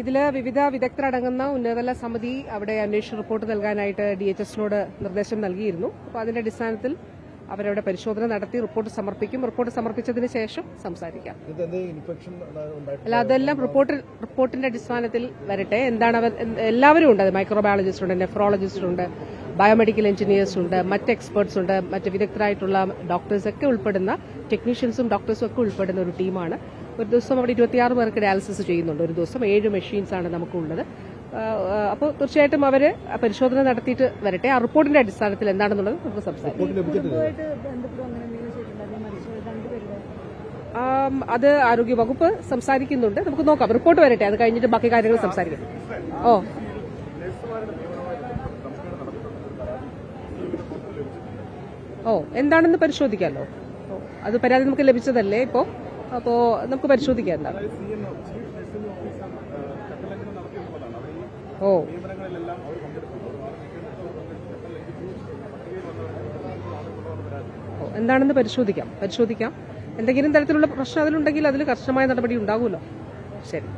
ഇതിൽ വിവിധ വിദഗ്ധരടങ്ങുന്ന ഉന്നതതല സമിതി അവിടെ അന്വേഷണ റിപ്പോർട്ട് നൽകാനായിട്ട് ഡി എച്ച് എസിനോട് നിർദ്ദേശം നൽകിയിരുന്നു. അപ്പോൾ അതിന്റെ അടിസ്ഥാനത്തിൽ അവരവിടെ പരിശോധന നടത്തി റിപ്പോർട്ട് സമർപ്പിക്കും. റിപ്പോർട്ട് സമർപ്പിച്ചതിന് ശേഷം സംസാരിക്കാം. അല്ല അതെല്ലാം റിപ്പോർട്ട് റിപ്പോർട്ടിന്റെ അടിസ്ഥാനത്തിൽ വരട്ടെ. എന്താണ് അവർ എല്ലാവരും ഉണ്ട്. അത് മൈക്രോബയോളജിസ്റ്റ് ഉണ്ട് നെഫ്രോളജിസ്റ്റ് ഉണ്ട് ബയോമെഡിക്കൽ എഞ്ചിനീയേഴ്സ് ഉണ്ട് മറ്റ് എക്സ്പേർട്സ് ഉണ്ട് മറ്റ് വിദഗ്ധരായിട്ടുള്ള ഡോക്ടേഴ്സ് ഒക്കെ ഉൾപ്പെടുന്ന ടെക്നീഷ്യൻസും ഡോക്ടേഴ്സും ഒക്കെ ഉൾപ്പെടുന്ന ഒരു ടീമാണ്. ഒരു ദിവസം അവിടെ ഇരുപത്തിയാറ് പേർക്ക് ഡയാലിസിസ് ചെയ്യുന്നുണ്ട്. ഒരു ദിവസം ഏഴ് മെഷീൻസ് ആണ് നമുക്കുള്ളത്. അപ്പോൾ തീർച്ചയായിട്ടും അവർ പരിശോധന നടത്തിയിട്ട് വരട്ടെ. ആ റിപ്പോർട്ടിന്റെ അടിസ്ഥാനത്തിൽ എന്താണെന്നുള്ളത് നമുക്ക് സംസാരിക്കാം. അത് ആരോഗ്യ വകുപ്പ് സംസാരിക്കുന്നുണ്ട്. നമുക്ക് നോക്കാം. റിപ്പോർട്ട് വരട്ടെ. അത് കഴിഞ്ഞിട്ട് ബാക്കി കാര്യങ്ങൾ സംസാരിക്കാം. ഓ. ഓ എന്താണെന്ന് പരിശോധിക്കാമല്ലോ അത് പരാതി നമുക്ക് ലഭിച്ചതല്ലേ ഇപ്പോ? അപ്പോൾ നമുക്ക് പരിശോധിക്കാം എന്താണ് ഓ. ഓ, എന്താണെന്ന് പരിശോധിക്കാം. പരിശോധിക്കാം. എന്തെങ്കിലും തരത്തിലുള്ള പ്രശ്നം അതിലുണ്ടെങ്കിൽ അതിൽ കർശനമായ നടപടി ഉണ്ടാകുമല്ലോ. ശരി.